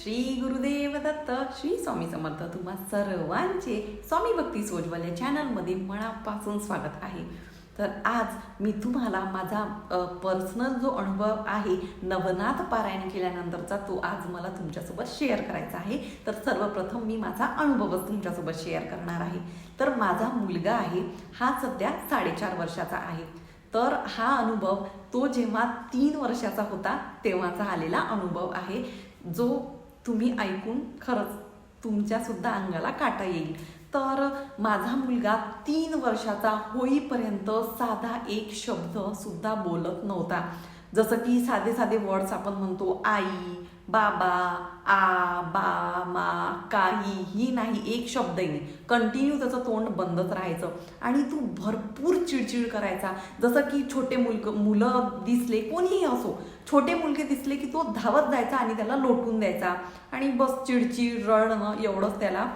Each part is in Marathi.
श्री गुरुदेव दत्त श्री स्वामी समर्थ तुम्हा सर्वांचे स्वामी भक्ती सोजवल या चॅनलमध्ये मनापासून स्वागत आहे. तर आज मी तुम्हाला माझा पर्सनल जो अनुभव आहे नवनाथ पारायण केल्यानंतरचा तो आज मला तुमच्यासोबत शेअर करायचा आहे. तर सर्वप्रथम मी माझा अनुभवच तुमच्यासोबत शेअर करणार आहे. तर माझा मुलगा आहे हा सध्या साडेचार वर्षाचा आहे. तर हा अनुभव तो जेव्हा तीन वर्षाचा होता तेव्हाचा आलेला अनुभव आहे. जो तुम्ही ऐकून खरंच तुमच्यासुद्धा अंगाला काटा येईल. तर माझा मुलगा तीन वर्षाचा होईपर्यंत साधा एक शब्द सुद्धा बोलत नव्हता. जसं की साधे साधे वर्ड्स आपण म्हणतो आई बाबा आ बा मा काहीही नाही एक शब्दही नाही. कंटिन्यू त्याचं तोंड बंदच राहायचं. आणि तू भरपूर चिडचिड करायचा. जसं की छोटे मुलग मुलं दिसले कोणीही असो छोटे मुलगे दिसले की तो धावत जायचा आणि त्याला लोटून द्यायचा. आणि बस चिडचिड रडणं एवढंच त्याला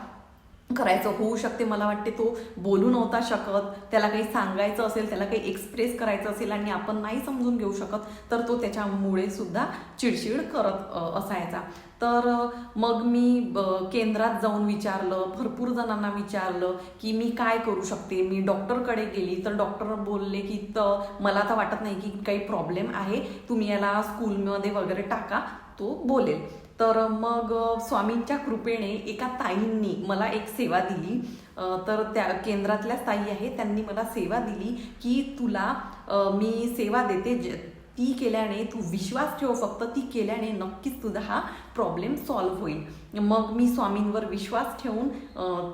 करायचं होऊ शकते मला वाटते तो बोलू नव्हता शकत. त्याला काही सांगायचं असेल त्याला काही एक्सप्रेस करायचं असेल आणि आपण नाही समजून घेऊ शकत तर तो त्याच्यामुळे सुद्धा चिडचिड करत असायचा. तर मग मी केंद्रात जाऊन विचारलं भरपूर जणांना विचारलं की मी काय करू शकते? मी डॉक्टरकडे गेली तर डॉक्टर बोलले की तर मला तर वाटत नाही की काही प्रॉब्लेम आहे तुम्ही याला स्कूलमध्ये वगैरे टाका तो बोलेल. तर मग स्वामींच्या कृपेने एका ताईंनी मला एक सेवा दिली. तर त्या केंद्रातल्याच ताई आहे त्यांनी मला सेवा दिली की तुला मी सेवा देते. जे- ती केल्याने तू विश्वास ठेव फक्त ती केल्याने नक्कीच तुझा हा प्रॉब्लेम सॉल्व्ह होईल. मग मी स्वामींवर विश्वास ठेवून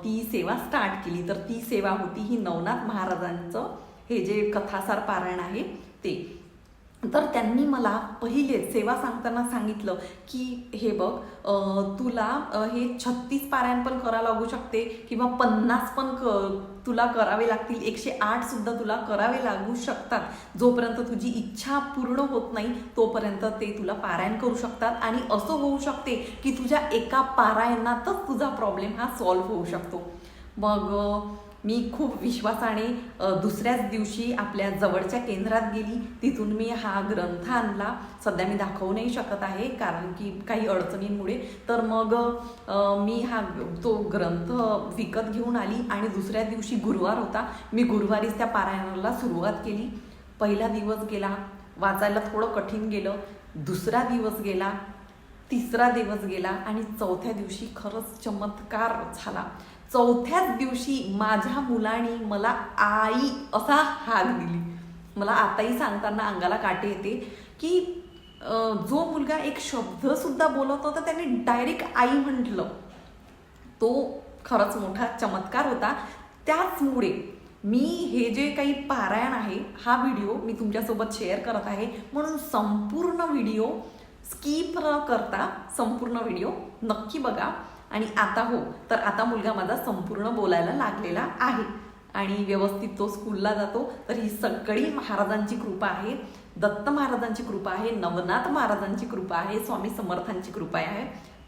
ती सेवा स्टार्ट केली. तर ती सेवा होती ही नवनाथ महाराजांचं हे जे कथासार पारायण आहे ते. तर त्यांनी मला पहिले सेवा सांगताना सांगितलं की हे बघ तुला हे छत्तीस पारायण पण करा लागू शकते किंवा पन्नास पण क तुला करावे लागतील. एकशे आठ सुद्धा तुला करावे लागू शकतात. जोपर्यंत तुझी इच्छा पूर्ण होत नाही तोपर्यंत ते तुला पारायण करू शकतात. आणि असं होऊ शकते की तुझ्या एका पारायणातच तुझा प्रॉब्लेम हा सॉल्व्ह होऊ शकतो. मग मी खूप विश्वासाने दुसऱ्याच दिवशी आपल्या जवळच्या केंद्रात गेली. तिथून मी हा ग्रंथ आणला. सध्या मी दाखवू नाही शकत आहे कारण की काही अडचणींमुळे. तर मग मी हा तो ग्रंथ विकत घेऊन आली आणि दुसऱ्या दिवशी गुरुवार होता. मी गुरुवारीच त्या पारायणाला सुरुवात केली. पहिला दिवस गेला वाचायला थोडं कठीण गेलं. दुसरा दिवस गेला तिसरा दिवस गेला आणि चौथ्या दिवशी खरंच चमत्कार झाला. चौथ्याच दिवशी माझ्या मुलाने मला आई असा हाक दिली. मला आताही सांगताना अंगाला काटे येते की जो मुलगा एक शब्द सुद्धा बोलत होता त्याने डायरेक्ट आई म्हटलं. तो खरंच मोठा चमत्कार होता. त्याचमुळे मी हे जे काही पारायण आहे हा व्हिडिओ मी तुमच्यासोबत शेअर करत आहे. म्हणून संपूर्ण व्हिडिओ स्किप न करता संपूर्ण व्हिडिओ नक्की बघा. आणि आता हो तर आता मुलगा माझा संपूर्ण बोलायला लागलेला आहे. आणि व्यवस्थित तो स्कूलला जातो. तर ही सगळी महाराजांची कृपा आहे. दत्त महाराजांची कृपा आहे. नवनाथ महाराजांची कृपा आहे. स्वामी समर्थांची कृपा आहे.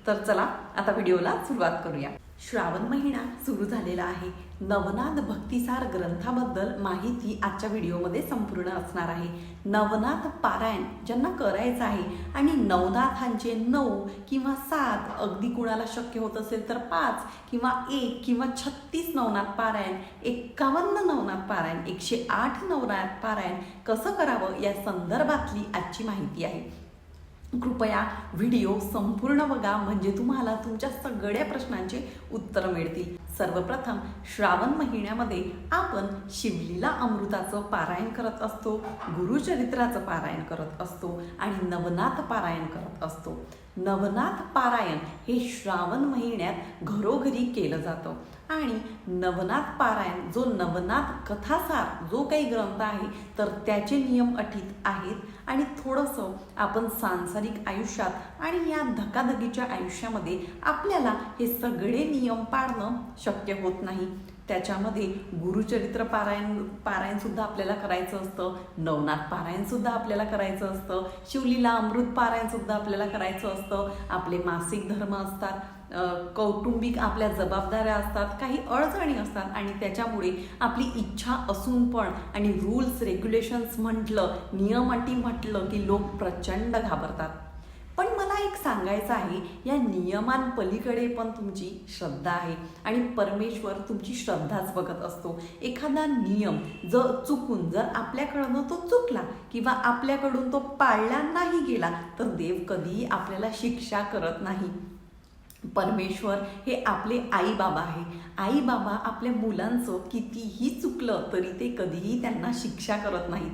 तर चला आता व्हिडिओला सुरुवात करूया. श्रावण महिना सुरू झालेला आहे. नवनाथ भक्तिसार ग्रंथाबद्दल माहिती आजच्या व्हिडिओमध्ये संपूर्ण असणार आहे. नवनाथ पारायण ज्यांना करायचं आहे आणि नवनाथांचे नऊ किंवा सात अगदी कुणाला शक्य होत असेल तर पाच किंवा एक किंवा छत्तीस नवनाथ पारायण एक्कावन्न नवनाथ पारायण एकशे आठ नवनाथ पारायण कसं करावं या संदर्भातली आजची माहिती आहे. कृपया व्हिडिओ संपूर्ण बघा म्हणजे तुम्हाला तुमच्या सगळ्या प्रश्नांची उत्तर मिळतील. सर्वप्रथम श्रावण महिन्यामध्ये आपण शिवलीला अमृताचं पारायण करत असतो गुरुचरित्राचं पारायण करत असतो आणि नवनाथ पारायण करत असतो. नवनाथ पारायण हे श्रावण महिन्यात घरोघरी केलं जातं. आणि नवनाथ पारायण जो नवनाथ कथासार जो काही ग्रंथ आहे तर त्याचे नियम अटीत आहेत. आणि थोडंसं आपण सांसारिक आयुष्यात आणि या धकाधकीच्या आयुष्यामध्ये आपल्याला हे सगळे नियम पाळणं शक्य होत नाही. त्याच्यामध्ये गुरुचरित्र पारायण पारायण सुद्धा आपल्याला करायचं असतं. नवनाथ पारायण सुद्धा आपल्याला करायचं असतं. शिवलीला अमृत पारायण सुद्धा आपल्याला करायचं असतं. आपले मासिक धर्म असतात. कौटुंबिक आपल्या जबाबदाऱ्या असतात. काही अडचणी असतात आणि त्याच्यामुळे आपली इच्छा असून पण आणि रूल्स रेग्युलेशन्स म्हटलं नियम अटी म्हटलं की लोक प्रचंड घाबरतात. पण एक सांगायचं आहे या नियमांपलीकडे पण तुमची श्रद्धा आहे. आणि परमेश्वर तुमची श्रद्धाच बघत असतो. एखादा नियम जर चुकून जर आपल्याकडनं तो चुकला किंवा आपल्याकडून तो पाळला नाही गेला तर देव कधीही आपल्याला शिक्षा करत नाही. परमेश्वर हे आपले आई बाबा आहे. आई बाबा आपल्या मुलांचं कितीही चुकलं तरी ते कधीही त्यांना शिक्षा करत नाहीत.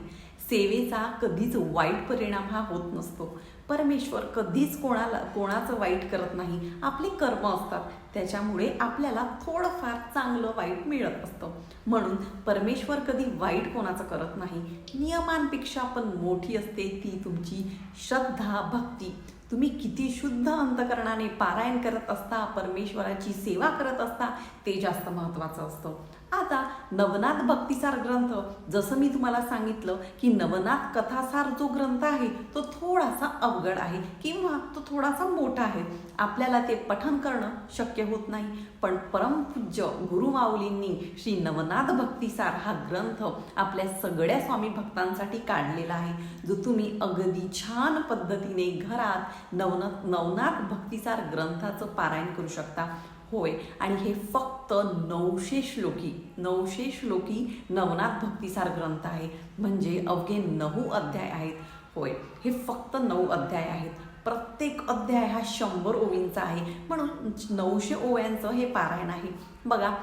सेवेचा कधीच वाईट परिणाम हा होत नसतो. परमेश्वर कधीच कोणाला कोणाचं वाईट करत नाही. आपली कर्म असतात. त्याच्यामुळे आपल्याला थोडंफार चांगलं वाईट मिळत असतं. म्हणून परमेश्वर कधी वाईट कोणाचं करत नाही. नियमांपेक्षा पण मोठी असते ती तुमची श्रद्धा भक्ती. तुम्ही किती शुद्ध अंतकरणाने पारायण करत असता परमेश्वराची सेवा करत असता ते जास्त महत्त्वाचं असतं. आता नवनाथ भक्तिसार ग्रंथ जसं मी तुम्हाला सांगितलं की नवनाथ कथासार जो ग्रंथ आहे तो थोडासा अवघड आहे किंवा तो थोडासा मोठा आहे. आपल्याला ते पठन करणं शक्य होत नाही. पण परमपूज्य गुरुमाऊलींनी श्री नवनाथ भक्तिसार हा ग्रंथ आपल्या सगळ्या स्वामी भक्तांसाठी काढलेला आहे. जो तुम्ही अगदी छान पद्धतीने घरात नवनाथ नवनाथ भक्तिसार ग्रंथाचं पारायण करू शकता. होय. आणि हे फक्त नऊशे श्लोकी नऊशे श्लोकी नवनाथ भक्तिसार ग्रंथ आहे. म्हणजे अवघे नऊ अध्याय आहेत. होय. हे फक्त नऊ अध्याय आहेत. प्रत्येक अध्याय हा शंभर ओवींचा आहे. म्हणून नऊशे ओव्यांचं हे पारायण आहे. बघा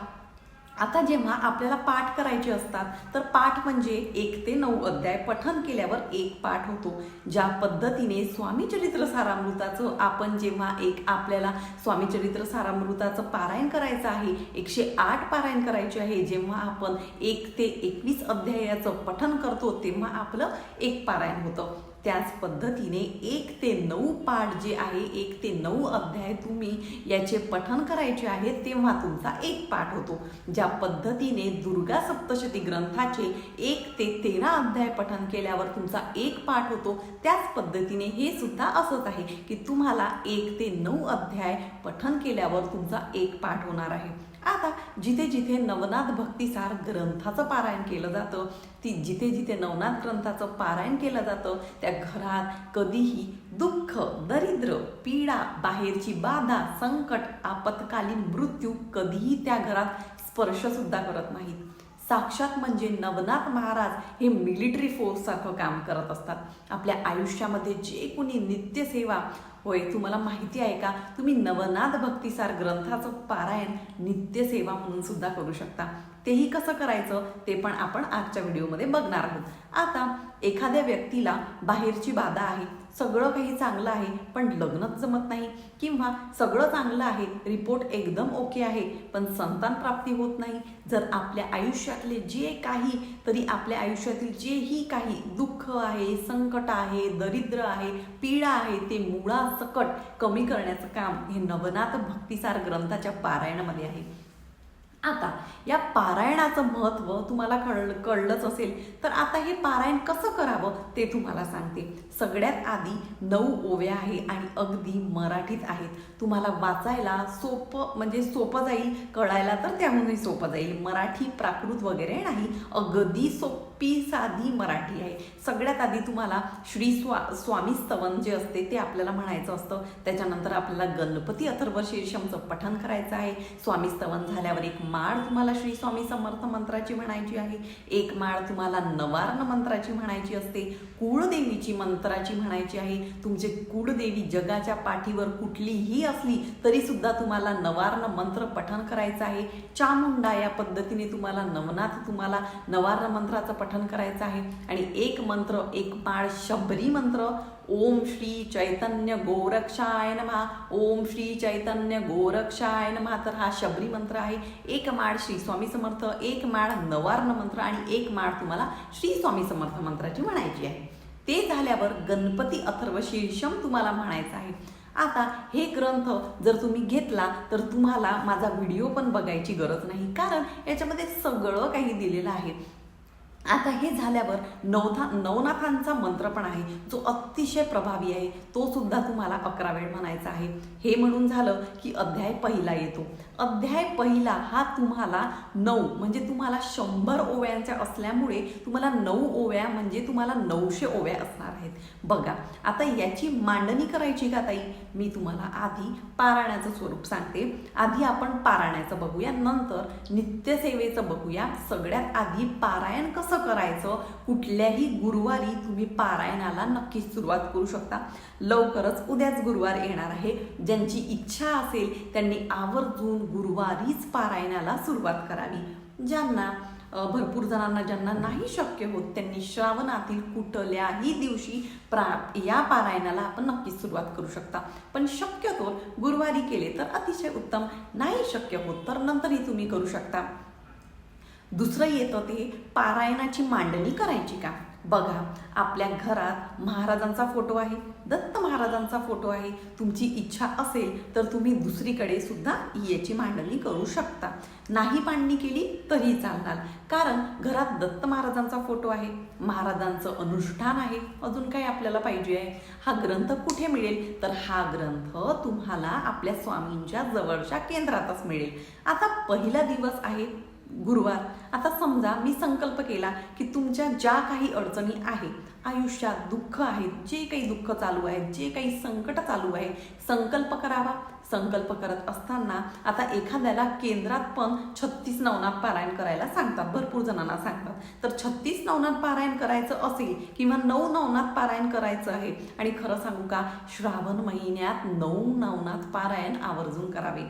आता जेव्हा आपल्याला पाठ करायचे असतात तर पाठ म्हणजे एक ते नऊ अध्याय पठन केल्यावर एक पाठ होतो ज्या पद्धतीने स्वामीचरित्र सारामृताचं आपण जेव्हा एक आपल्याला स्वामी चरित्र सारामृताचं पारायण करायचं आहे एकशे आठ पारायण करायचे आहे जेव्हा आपण एक ते एकवीस अध्यायाचं पठन करतो तेव्हा आपलं एक पारायण होतं. त्याच पद्धतीने एक ते नऊ पाठ जे आहे एक ते नऊ अध्याय तुम्ही याचे पठन करायचे आहे तेव्हा तुमचा एक पाठ होतो. ज्या पद्धतीने दुर्गा सप्तशती ग्रंथाचे एक ते तेरा अध्याय पठन केल्यावर तुमचा एक पाठ होतो त्याच पद्धतीने हे सुद्धा असंच आहे की तुम्हाला एक ते नऊ अध्याय पठन केल्यावर तुमचा एक पाठ होणार आहे. आता जिथे जिथे नवनाथ भक्तिसार ग्रंथाचं पारायण केलं जातं ती जिथे जिथे नवनाथ ग्रंथाचं पारायण केलं जातं त्या घरात कधीही दुःख दरिद्र पीडा बाहेरची बाधा संकट आपत्कालीन मृत्यू कधीही त्या घरात स्पर्शसुद्धा करत नाहीत. साक्षात म्हणजे नवनाथ महाराज हे मिलिटरी फोर्ससारखं काम करत असतात. आपल्या आयुष्यामध्ये जे कोणी नित्यसेवा होय तुम्हाला माहिती आहे का? तुम्ही नवनाथ भक्तिसार ग्रंथाचं पारायण नित्यसेवा म्हणून सुद्धा करू शकता. तेही कसं करायचं ते पण आपण आजच्या व्हिडिओमध्ये बघणार आहोत. आता एखाद्या व्यक्तीला बाहेरची बाधा आहे सगळं काही चांगलं आहे पण लग्नच जमत नाही किंवा सगळं चांगलं आहे रिपोर्ट एकदम ओके आहे पण संतान प्राप्ती होत नाही जर आपल्या आयुष्यातले जे काही तरी आपल्या आयुष्यातील जेही काही दुःख आहे संकट आहे दरिद्र आहे पीडा आहे ते मुळासकट कमी करण्याचं काम हे नवनाथ भक्तिसार ग्रंथाच्या पारायणामध्ये आहे. आता या पारायणाचं महत्त्व तुम्हाला कळ कळलंच असेल तर आता हे पारायण कसं करावं ते तुम्हाला सांगते. सगळ्यात आधी नऊ ओव्या आहे आणि अगदी मराठीत आहेत. तुम्हाला वाचायला सोपं म्हणजे सोपं जाईल कळायला तर त्याहूनही सोपं जाईल. मराठी प्राकृत वगैरे नाही अगदी सोपं साधी मराठी आहे. सगळ्यात आधी तुम्हाला श्री स्वा स्वामी स्तवन जे असते ते आपल्याला म्हणायचं असतं. त्याच्यानंतर आपल्याला गणपती अथर्व शीर्षमचं पठन करायचं आहे. स्वामी स्तवन झाल्यावर एक माळ तुम्हाला श्री स्वामी समर्थ मंत्राची म्हणायची आहे. एक माळ तुम्हाला नवार्ण मंत्राची म्हणायची असते. कुळदेवीची मंत्राची म्हणायची आहे. तुमचे कुळदेवी जगाच्या पाठीवर कुठलीही असली तरी सुद्धा तुम्हाला नवार्ण मंत्र पठन करायचं आहे. चामुंडा या पद्धतीने तुम्हाला नवनाथ तुम्हाला नवार्ण मंत्राचं पठन करायचं आहे. आणि एक मंत्र एक माळ शबरी मंत्र ओम श्री चैतन्य गोरक्षाय नमहा ओम श्री चैतन्य गोरक्षाय नमहा तर हा शबरी मंत्र आहे. एक माळ श्री स्वामी समर्थ एक माळ नवार्ण मंत्र आणि एक माळ तुम्हाला श्री स्वामी समर्थ मंत्राची म्हणायची आहे. ते झाल्यावर गणपती अथर्व शीर्षम तुम्हाला म्हणायचं आहे. आता हे ग्रंथ जर तुम्ही घेतला तर तुम्हाला माझा व्हिडिओ पण बघायची गरज नाही. कारण याच्यामध्ये सगळं काही दिलेलं आहे. आता हे झाल्यावर नवथा नवनाथांचा मंत्र पण आहे. जो अतिशय प्रभावी आहे तो सुद्धा तुम्हाला अकरा वेळ म्हणायचा आहे. हे म्हणून झालं की अध्याय पहिला येतो. अध्याय पहिला हा तुम्हाला नऊ म्हणजे तुम्हाला शंभर ओव्यांच्या असल्यामुळे तुम्हाला नऊ ओव्या म्हणजे तुम्हाला नऊशे ओव्या असणार आहेत. बघा आता याची मांडणी करायची का ताई? मी तुम्हाला आधी पारायणाचं स्वरूप सांगते. आधी आपण पारायणाचं बघूया नंतर नित्यसेवेचं बघूया. सगळ्यात आधी पारायण कसं करायचं? कुठल्याही गुरुवारी तुम्ही पारायणाला नक्कीच सुरुवात करू शकता. लवकरच उद्याच गुरुवार येणार आहे. ज्यांची इच्छा असेल त्यांनी आवर्जून गुरुवारीच पारायणाला सुरुवात करावी. ज्यांना भरपूर जणांना ज्यांना नाही शक्य होत त्यांनी श्रावणातील कुठल्याही दिवशी प्रा या पारायणाला आपण नक्कीच सुरुवात करू शकता. पण शक्यतो गुरुवारी केले तर अतिशय उत्तम. नाही शक्य होत तर नंतरही तुम्ही करू शकता. दुसरं येतं ते पारायणाची मांडणी करायची का? बघा आपल्या घरात महाराजांचा फोटो आहे दत्त महाराजांचा फोटो आहे. तुमची इच्छा असेल तर तुम्ही दुसरीकडे सुद्धा याची मांडणी करू शकता. नाही मांडणी केली तरी चालणार. कारण घरात दत्त महाराजांचा फोटो आहे महाराजांचं अनुष्ठान आहे. अजून काय आपल्याला पाहिजे आहे? हा ग्रंथ कुठे मिळेल? तर हा ग्रंथ तुम्हाला आपल्या स्वामींच्या जवळच्या केंद्रातच मिळेल. आता पहिला दिवस आहे गुरुवार. आता समजा मी संकल्प केला की तुमच्या ज्या काही अडचणी आहे आयुष्यात दुःख आहेत जे काही दुःख चालू आहेत जे काही संकट चालू आहे संकल्प करावा. संकल्प करत असताना आता एखाद्याला केंद्रात पण छत्तीस नवनाथ पारायण करायला सांगतात भरपूर जणांना सांगतात. तर छत्तीस नवनाथ पारायण करायचं असेल किंवा नऊ नवनाथ पारायण करायचं आहे आणि खरं सांगू का? श्रावण महिन्यात नऊ नवनाथ पारायण आवर्जून करावे.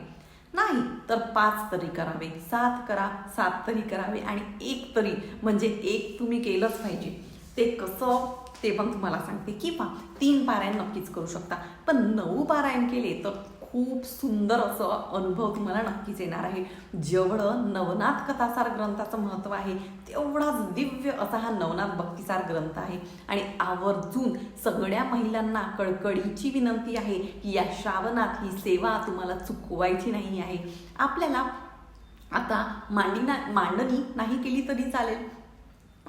नाही तर पाच तरी करावे सात करा सात तरी करावे आणि एक तरी म्हणजे एक तुम्ही केलंच पाहिजे. ते कसं ते पण तुम्हाला सांगते. की पा तीन पारायण नक्कीच करू शकता. पण नऊ पारायण केले तर खूप सुंदर असं अनुभव तुम्हाला नक्कीच येणार आहे. जेवढं नवनाथ कथासार ग्रंथाचं महत्त्व आहे तेवढाच दिव्य असा हा नवनाथ भक्तिसार ग्रंथ आहे. आणि आवर्जून सगळ्या महिलांना कळकळीची विनंती आहे की या श्रावणात ही सेवा तुम्हाला चुकवायची नाही आहे. आपल्याला आता मांडी ना मांडणी नाही केली तरी चालेल.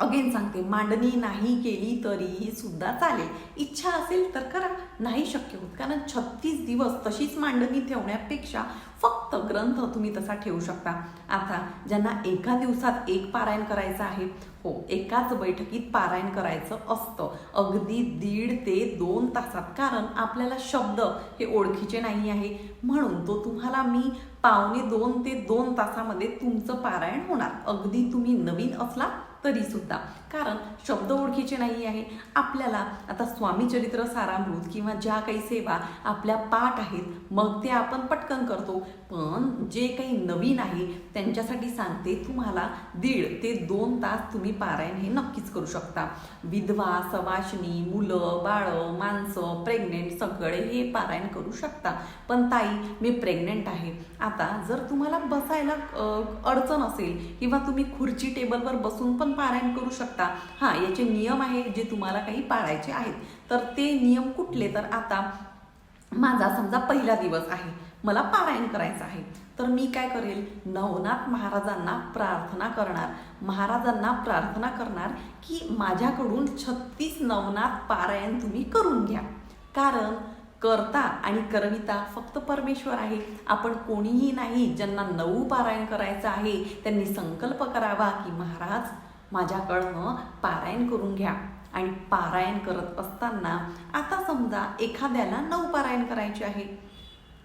अगेन सांगते मांडणी नाही केली तरीही सुद्धा चालेल. इच्छा असेल तर करा नाही शक्य होत. कारण छत्तीस दिवस तशीच मांडणी ठेवण्यापेक्षा फक्त ग्रंथ तुम्ही तसा ठेवू शकता. आता ज्यांना एका दिवसात एक पारायण करायचं आहे हो एकाच बैठकीत पारायण करायचं असतं. अगदी दीड ते दोन तासात. कारण आपल्याला शब्द हे ओळखीचे नाही आहे. म्हणून तो तुम्हाला मी पावणे दोन ते दोन तासामध्ये तुमचं पारायण होणार. अगदी तुम्ही नवीन असला तरी सुद्धा कारण शब्द ओळखीचे नाही आहे. आपल्याला आता स्वामी चरित्र सारामृत किंवा ज्या काही सेवा आपल्या पाठ आहेत मग ते आपण पटकन करतो. पण जे काही नवीन आहे त्यांच्यासाठी सांगते तुम्हाला दीड ते दोन तास तुम्ही पारायण हे नक्कीच करू शकता. विधवा सवाशणी मुलं बाळं माणसं प्रेग्नेंट सगळे हे पारायण करू शकता. पण ताई मी प्रेग्नेंट आहे. आता जर तुम्हाला बसायला अडचण असेल किंवा तुम्ही खुर्ची टेबलवर बसून पण पारायण करू शकता हां याचे नियम आहे जे तुम्हाला काही पाळायचे आहेत. तर ते नियम कुठले? तर आता माझा समजा पहिला दिवस आहे. मला पारायण करायचं आहे. तर मी काय करेल? नवनाथ महाराजांना प्रार्थना करणार. महाराजांना प्रार्थना करणार की माझ्याकडून छत्तीस नवनाथ पारायण तुम्ही करून घ्या. कारण करता आणि करविता फक्त परमेश्वर आहे. आपण कोणीही नाही ज्यांना नऊ पारायण करायचं आहे त्यांनी संकल्प करावा की महाराज माझ्याकडनं पारायण करून घ्या. आणि पारायण करत असताना आता समजा एखाद्याला नऊ पारायण करायचे आहे.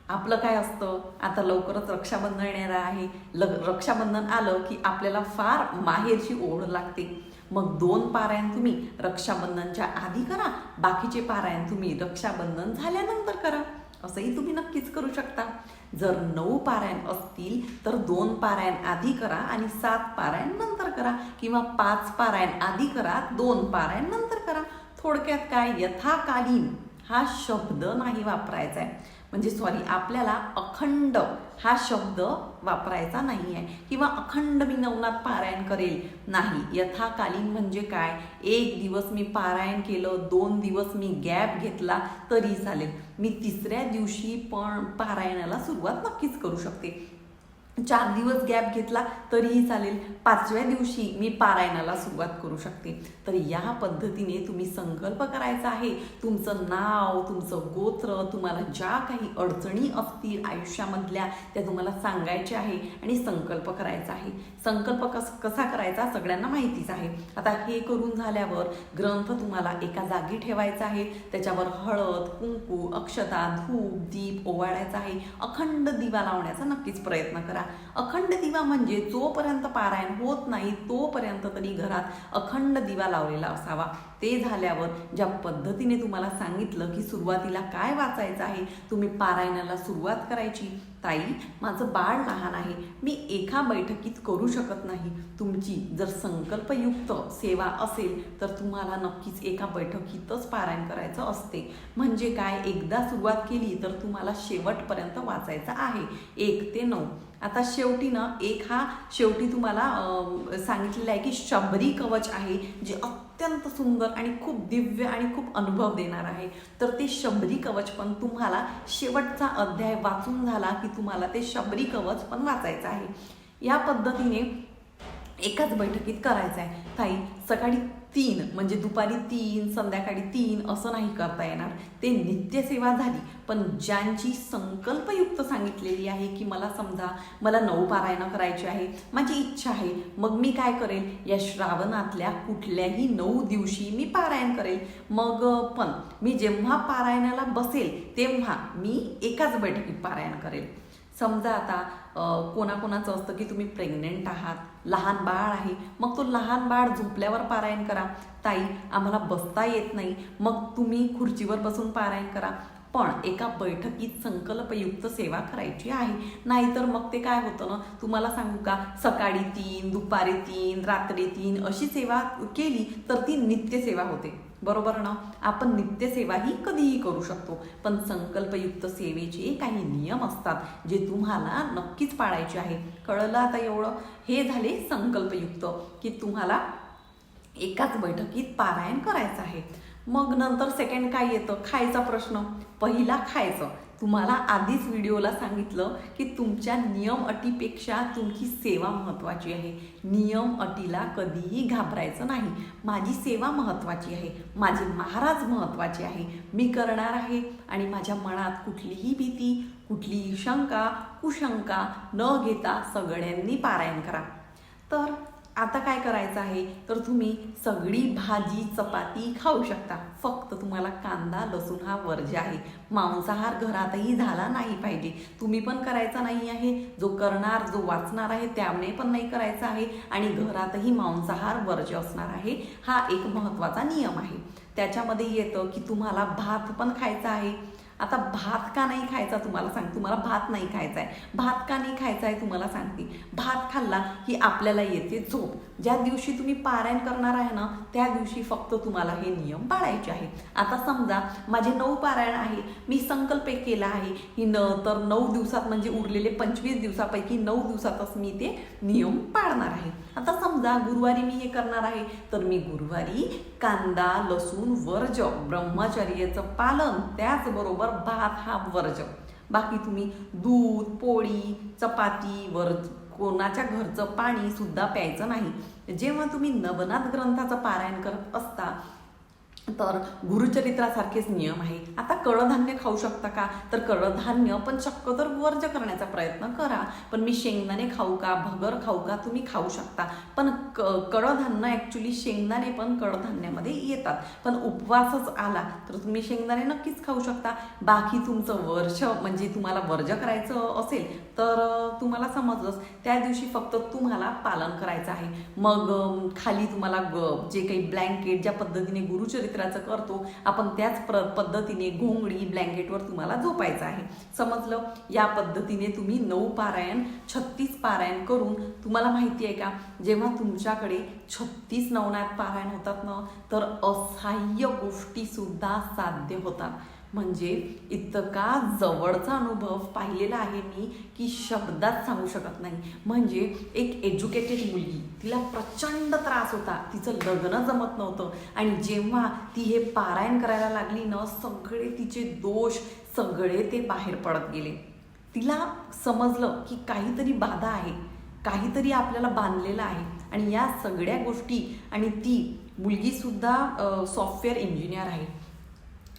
आपलं काय असतं? आता लवकरच रक्षाबंधन येणार आहे. ल रक्षाबंधन आलं की आपल्याला फार माहेरची ओढ लागते. मग दोन पारायण तुम्ही रक्षाबंधनच्या आधी करा. बाकीचे पारायण तुम्ही रक्षाबंधन झाल्यानंतर करा. असंही तुम्ही नक्कीच करू शकता. जर नऊ पारायण असतील तर दोन पारायण आधी करा आणि सात पारायण नंतर करा. किंवा पाच पारायण आधी करा दोन पारायण नंतर करा. थोडक्यात काय? यथाकालीन हा शब्द नाही वापरायचा आहे म्हणजे सॉरी आपल्याला अखंड हा शब्द वापरायचा नाही आहे किंवा अखंड मी नवनाथ पारायण करेल नाही. यथाकालीन म्हणजे काय? एक दिवस मी पारायण केलं दोन दिवस मी गॅप घेतला तरी चालेल. मी तिसऱ्या दिवशी पण पारायणाला सुरुवात नक्कीच करू शकते. चार दिवस गॅप घेतला तरीही चालेल. पाचव्या दिवशी मी पारायणाला सुरुवात करू शकते. तर या पद्धतीने तुम्ही संकल्प करायचा आहे. तुमचं नाव तुमचं गोत्र तुम्हाला ज्या काही अडचणी असतील आयुष्यामधल्या त्या तुम्हाला सांगायच्या आहे आणि संकल्प करायचा आहे. संकल्प कस कसा करायचा सगळ्यांना माहितीच आहे. आता हे करून झाल्यावर ग्रंथ तुम्हाला एका जागी ठेवायचा आहे. त्याच्यावर हळद कुंकू अक्षता धूप दीप ओवाळायचा आहे. अखंड दिवा लावण्याचा नक्कीच प्रयत्न करा. अखंड दिवा म्हणजे जोपर्यंत पारायण होत नाही तोपर्यंत तरी घरात अखंड दिवा लावलेला असावा. ते झाल्यावर ज्या पद्धतीने तुम्हाला सांगितलं की सुरुवातीला काय वाचायचं आहे तुम्ही पारायणाला सुरुवात करायची. ताई माझं बाळ लहान आहे. मी एका बैठकीत करू शकत नाही. तुमची जर संकल्पयुक्त सेवा असेल तर तुम्हाला नक्कीच एका बैठकीतच पारायण करायचं असते. म्हणजे काय? एकदा सुरुवात केली तर तुम्हाला शेवटपर्यंत वाचायचं आहे. एक ते नऊ. आता शेवटी ना एक हा शेवटी तुम्हाला सांगितलेला आहे की शबरी कवच आहे जे अत्यंत सुंदर आणि खूप दिव्य आणि खूप अनुभव देणार आहे. तर ते शबरी कवच पण तुम्हाला शेवटचा अध्याय वाचून झाला की तुम्हाला ते शबरी कवच पण वाचायचं आहे. या पद्धतीने एकाच बैठकीत करायचं आहे ताई सकाळी तीन म्हणजे दुपारी तीन संध्याकाळी तीन असं नाही करता येणार. ते नित्यसेवा झाली. पण ज्यांची संकल्पयुक्त सांगितलेली आहे की मला समजा मला नऊ पारायणं करायची आहे माझी इच्छा आहे मग मी काय करेल? या श्रावणातल्या कुठल्याही नऊ दिवशी मी पारायण करेल. मग पण मी जेव्हा पारायणाला बसेल तेव्हा मी एकाच बैठकीत पारायण करेल. समजा आता कोणाकोणाचं असतं की तुम्ही प्रेग्नेंट आहात लहान बाळ आहे मग तो लहान बाळ झोपल्यावर पारायण करा. ताई आम्हाला बसता येत नाही मग तुम्ही खुर्चीवर बसून पारायण करा. पण एका बैठकीत संकल्पयुक्त सेवा करायची आहे. नाहीतर मग ते काय होतं ना तुम्हाला सांगू का सकाळी तीन दुपारी तीन रात्री तीन अशी सेवा केली तर ती नित्यसेवा होते. बरोबर ना? आपण नित्यसेवाही कधीही करू शकतो. पण संकल्पयुक्त सेवेचे काही नियम असतात जे तुम्हाला नक्कीच पाळायचे आहे कळलं आता एवढं? हे झाले संकल्पयुक्त की तुम्हाला एकाच बैठकीत पारायण करायचं आहे. मग नंतर सेकंड काय येतं? खायचा प्रश्न. पहिला खायचं. तुम्हाला आधीच व्हिडिओला सांगितलं की तुमच्या नियम अटीपेक्षा तुमची सेवा महत्त्वाची आहे. नियम अटीला कधीही घाबरायचं नाही. माझी सेवा महत्त्वाची आहे. माझे महाराज महत्त्वाचे आहे. मी करणार आहे. आणि माझ्या मनात कुठलीही भीती कुठलीही शंका कुशंका न घेता सगळ्यांनी पारायण करा. तर आता काय करायचं आहे? तर तुम्ही सगळी भाजी चपाती खाऊ शकता. फक्त तुम्हाला कांदा लसूण हा वर्ज्य आहे. मांसाहार घरातही झाला नाही पाहिजे. तुम्ही पण करायचा नाही आहे. जो करणार जो वाचणार आहे त्यामुळे पण नाही करायचा आहे. आणि घरातही मांसाहार वर्ज्य असणार आहे. हा एक महत्त्वाचा नियम आहे. त्याच्यामध्ये येतं की तुम्हाला भात पण खायचा आहे. आता भात का नाही खायचा तुम्हाला सांग तुम्हाला भात नाही खायचा आहे भात का नाही खायचा आहे तुम्हाला सांगते. भात खाल्ला की आपल्याला येते झोप. ज्या दिवशी तुम्ही पारायण करणार आहे ना त्या दिवशी फक्त तुम्हाला हे नियम पाळायचे आहे आता समजा माझे नऊ पारायण आहे मी संकल्प केला आहे की न तर नऊ दिवसात म्हणजे उरलेले पंचवीस दिवसापैकी नऊ दिवसातच मी ते नियम पाळणार आहे. आता समजा गुरुवारी मी हे करणार आहे तर मी गुरुवारी कांदा लसूण वर्ज ब्रह्मचर्याचं पालन त्याचबरोबर भात हा वर्ज बाकी तुम्ही दूध पोळी चपाती वर्ज कोणाच्या घरचं पाणी सुद्धा प्यायचं नाही. जेव्हा तुम्ही नवनाथ ग्रंथाचं पारायण करत असता तर गुरुचरित्रासारखेच नियम आहे. आता कडधान्य खाऊ शकता का? तर कडधान्य पण शक्यतो वर्ज करण्याचा प्रयत्न करा. पण मी शेंगदाणे खाऊ का? भगर खाऊ का? तुम्ही खाऊ शकता. पण क कडधान्य ॲक्च्युली शेंगदाणे पण कडधान्यामध्ये येतात. पण उपवासच आला तर तुम्ही शेंगदाणे नक्कीच खाऊ शकता. बाकी तुमचं वर्ष म्हणजे तुम्हाला वर्ज करायचं असेल तर तुम्हाला समजलंच. त्या दिवशी फक्त तुम्हाला पालन करायचं आहे. मग खाली तुम्हाला ग- जे काही ब्लँकेट ज्या पद्धतीने गुरुचरित्र क्षेत्राचं करतो आपण त्याच प्र पद्धतीने घोंगडी ब्लँकेटवर तुम्हाला झोपायचं आहे. समजलं? या पद्धतीने तुम्ही नऊ पारायण छत्तीस पारायण करून तुम्हाला माहिती आहे का जेव्हा तुमच्याकडे छत्तीस नवनाथ पारायण होतात ना तर असहाय्य गोष्टी सुद्धा साध्य होतात. म्हणजे इतका जवळचा अनुभव पाहिलेला आहे मी की शब्दात सांगू शकत नाही. म्हणजे एक एज्युकेटेड मुलगी तिला प्रचंड त्रास होता. तिचं लग्न जमत नव्हतं. आणि जेव्हा ती हे पारायण करायला लागली ना सगळे तिचे दोष सगळे ते बाहेर पडत गेले. तिला समजलं की काहीतरी बाधा आहे काहीतरी आपल्याला बांधलेलं आहे. आणि या सगळ्या गोष्टी आणि ती मुलगीसुद्धा सॉफ्टवेअर इंजिनियर आहे.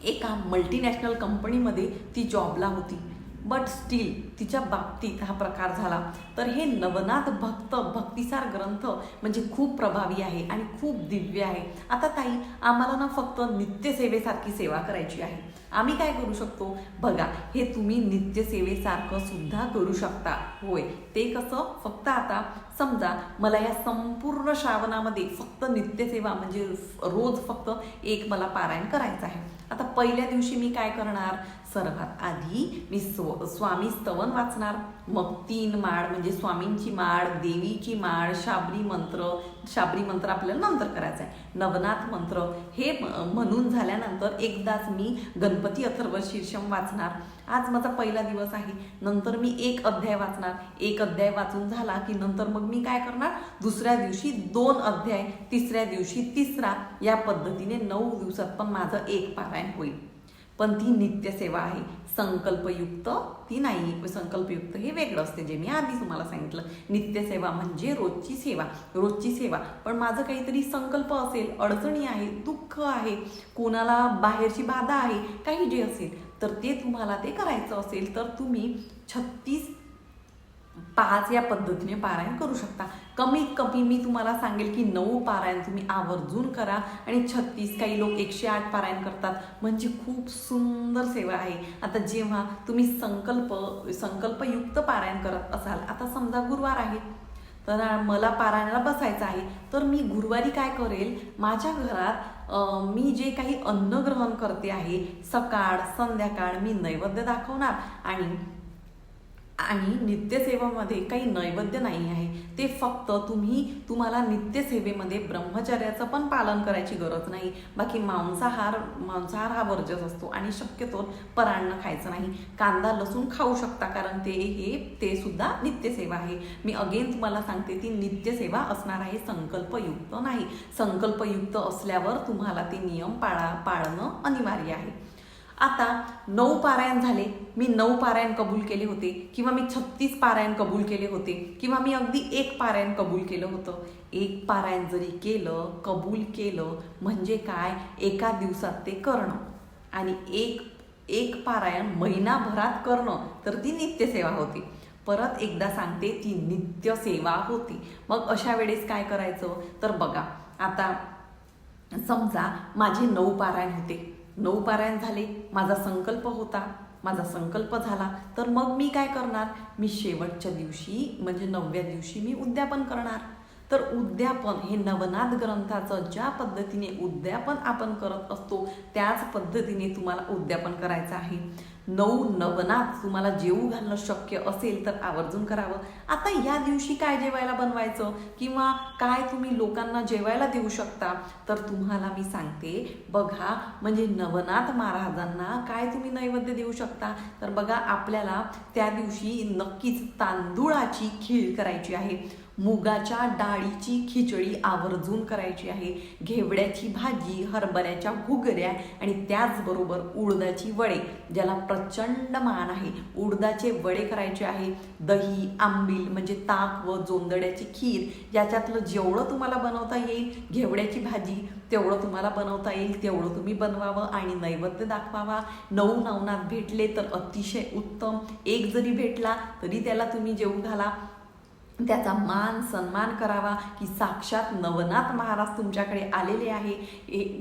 एका मल्टीनॅशनल कंपनीमध्ये ती जॉबला होती. बट स्टील तिच्या बाबतीत हा प्रकार झाला. तर हे नवनाथ भक्त भक्तिसार ग्रंथ म्हणजे खूप प्रभावी आहे आणि खूप दिव्य आहे. आता ताई आम्हाला ना फक्त नित्यसेवेसारखी सेवा करायची आहे. आम्ही काय करू शकतो? बघा हे तुम्ही नित्यसेवेसारखं सुद्धा करू शकता. होय ते कसं? फक्त आता समजा मला या संपूर्ण श्रावणामध्ये फक्त नित्यसेवा म्हणजे रोज फक्त एक मला पारायण करायचं आहे. आता पहिल्या दिवशी मी काय करणार? सर्वात आधी मी स्व स्वामी स्तवन वाचणार. मग तीन माळ म्हणजे स्वामींची माळ देवीची माळ शाबरी मंत्र शाबरी मंत्र आपल्याला नंतर करायचं आहे नवनाथ मंत्र हे म्हणून झाल्यानंतर एकदाच मी गणपती अथर्व शीर्षम वाचणार. आज माझा पहिला दिवस आहे. नंतर मी एक अध्याय वाचणार. एक अध्याय वाचून झाला की नंतर मग मी काय करणार? दुसऱ्या दिवशी दोन अध्याय तिसऱ्या दिवशी तिसरा. या पद्धतीने नऊ दिवसात पण माझं एक पारायण होईल. पण ती नित्यसेवा आहे. संकल्पयुक्त? ती नाही. संकल्पयुक्त हे वेगळं असते. जे मी आधी तुम्हाला सांगितलं. नित्यसेवा म्हणजे रोजची सेवा. रोजची सेवा. पण माझं काहीतरी संकल्प असेल अडचणी आहे दुःख आहे कोणाला बाहेरची बाधा आहे काही जे असेल तर ते तुम्हाला ते करायचं असेल तर तुम्ही छत्तीस पाच या पद्धतीने पारायण करू शकता. कमीत कमी मी तुम्हाला सांगेल की नऊ पारायण तुम्ही आवर्जून करा आणि छत्तीस काही लोक एकशे आठ पारायण करतात. म्हणजे खूप सुंदर सेवा आहे. आता जेव्हा तुम्ही संकल्प संकल्पयुक्त पारायण करत असाल आता समजा गुरुवार आहे तर मला पारायणाला बसायचं आहे तर मी गुरुवारी काय करेल? माझ्या घरात मी जे काही अन्न ग्रहण करते आहे सकाळ संध्याकाळ मी नैवेद्य दाखवणार आणि आणि नित्यसेवेमध्ये काही नैवेद्य नाही आहे. ते फक्त तुम्ही तुम्हाला नित्यसेवेमध्ये ब्रह्मचर्याचं पण पालन करायची गरज नाही. बाकी मांसाहार मांसाहार हा वर्जच असतो आणि शक्यतो परान्न खायचं नाही. कांदा लसूण खाऊ शकता कारण ते हे ते सुद्धा नित्यसेवा आहे. मी अगेन तुम्हाला सांगते ती नित्यसेवा असणार आहे संकल्पयुक्त नाही. संकल्पयुक्त असल्यावर तुम्हाला ते नियम पाळा पाळणं अनिवार्य आहे. आता नऊ पारायण झाले मी नऊ पारायण कबूल केले होते किंवा मी छत्तीस पारायण कबूल केले होते किंवा मी अगदी एक पारायण कबूल केलं होतं. एक पारायण जरी केलं कबूल केलं म्हणजे काय? एका दिवसात ते करणं. आणि एक एक पारायण महिनाभरात करणं तर ती नित्यसेवा होती. परत एकदा सांगते ती नित्यसेवा होती. मग अशा वेळेस काय करायचं? तर बघा आता समजा माझे नऊ पारायण होते. नऊ पारायण झाले माझा संकल्प होता माझा संकल्प झाला. तर मग मी काय करणार? मी शेवटच्या दिवशी म्हणजे नवव्या दिवशी मी उद्यापन करणार. तर उद्यापन हे नवनाथ ग्रंथाचं ज्या पद्धतीने उद्यापन आपण करत असतो त्याच पद्धतीने तुम्हाला उद्यापन करायचं आहे. नऊ नवनाथ तुम्हाला जेवू घालणं शक्य असेल तर आवर्जून करावं. आता या दिवशी काय जेवायला बनवायचं? किंवा काय तुम्ही लोकांना जेवायला देऊ शकता? तर तुम्हाला मी सांगते बघा म्हणजे नवनाथ महाराजांना काय तुम्ही नैवेद्य देऊ शकता? तर बघा आपल्याला त्या दिवशी नक्कीच तांदूळाची खीळ करायची आहे. मुगाच्या डाळीची खिचडी आवर्जून करायची आहे. घेवड्याची भाजी हरभऱ्याच्या घुगऱ्या आणि त्याचबरोबर उडदाची वडे ज्याला प्रचंड मान आहे. उडदाचे वडे करायचे आहे. दही आंबील म्हणजे ताक व जोंदड्याची खीर याच्यातलं जेवढं तुम्हाला बनवता येईल घेवड्याची भाजी तेवढं तुम्हाला बनवता येईल तेवढं तुम्ही बनवावं आणि नैवेद्य दाखवावा. नऊ नवनाथ भेटले तर अतिशय उत्तम. एक जरी भेटला तरी त्याला तुम्ही जेवू घाला. त्याचा मान सन्मान करावा की साक्षात नवनाथ महाराज तुमच्याकडे आलेले आहे.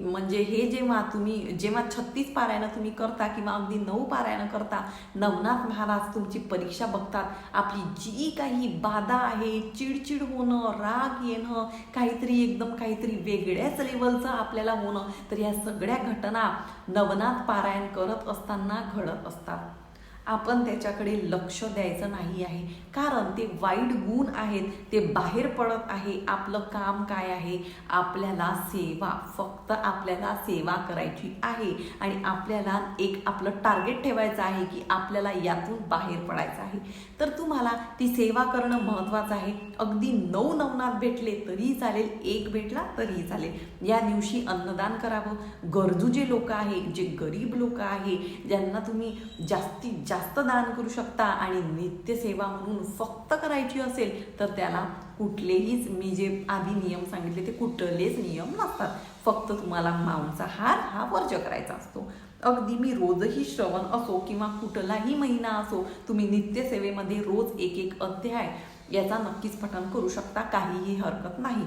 म्हणजे हे जेव्हा तुम्ही जेव्हा छत्तीस पारायणं तुम्ही करता किंवा अगदी नऊ पारायणं करता नवनाथ महाराज तुमची परीक्षा बघतात. आपली जी काही बाधा आहे चिडचिड होणं राग येणं काहीतरी एकदम काहीतरी वेगळ्याच लेवलचं आपल्याला होणं तर या सगळ्या घटना नवनाथ पारायण करत असताना घडत असतात. आपण त्याच्याकडे लक्ष द्यायचं नाही आहे. कारण ते वाईट गुण आहेत ते बाहेर पडत आहे. आपलं काम काय आहे? आपल्याला सेवा फक्त आपल्याला सेवा करायची आहे. आणि आपल्याला एक आपलं टार्गेट ठेवायचं आहे की आपल्याला यातून बाहेर पडायचं आहे. तर तुम्हाला ती सेवा करणं महत्त्वाचं आहे. अगदी नऊ नवनाथ भेटले तरीही चालेल. एक भेटला तरीही चालेल. या दिवशी अन्नदान करावं. गरजू जे लोक आहे जे गरीब लोक आहे ज्यांना तुम्ही जास्तीत जास्त जास्त दान करू शकता आणि नित्यसेवा म्हणून फक्त करायची असेल तर त्याला कुठलेहीच मी जे आधी नियम सांगितले ते कुठलेच नियम नसतात. फक्त तुम्हाला मांसाहार हा वर्ज करायचा असतो. अगदी मी रोजही श्रवण असो किंवा कुठलाही महिना असो तुम्ही नित्यसेवेमध्ये रोज एक एक अध्याय याचा नक्कीच पठण करू शकता काहीही हरकत नाही.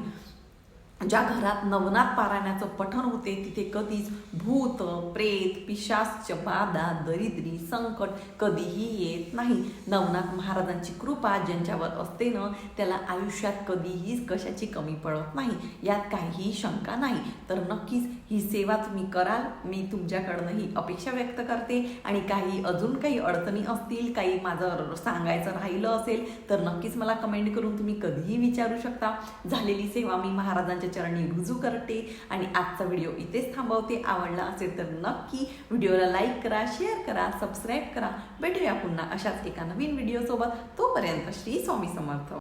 ज्या घरात नवनाथ पारायणाचं पठण होते तिथे कधीच भूत प्रेत पिशाच बाधा दरिद्री संकट कधीही येत नाही. नवनाथ महाराजांची कृपा ज्यांच्यावर असते ना त्याला आयुष्यात कधीही कशाची कमी पडत नाही. यात काहीही शंका नाही. तर नक्कीच ही सेवा तुम्ही कराल मी तुमच्याकडनं ही अपेक्षा व्यक्त करते. आणि काही अजून काही अडचणी असतील काही माझं सांगायचं राहिलं असेल तर नक्कीच मला कमेंट करून तुम्ही कधीही विचारू शकता. झालेली सेवा मी महाराजांच्या चरणी रुजू करते आणि आजचा व्हिडिओ इथेच थांबवते. आवडला असेल तर नक्की व्हिडिओला लाईक करा शेअर करा सबस्क्राईब करा. भेटूया पुन्हा अशाच एका नवीन व्हिडिओसोबत. तोपर्यंत श्री स्वामी समर्थ.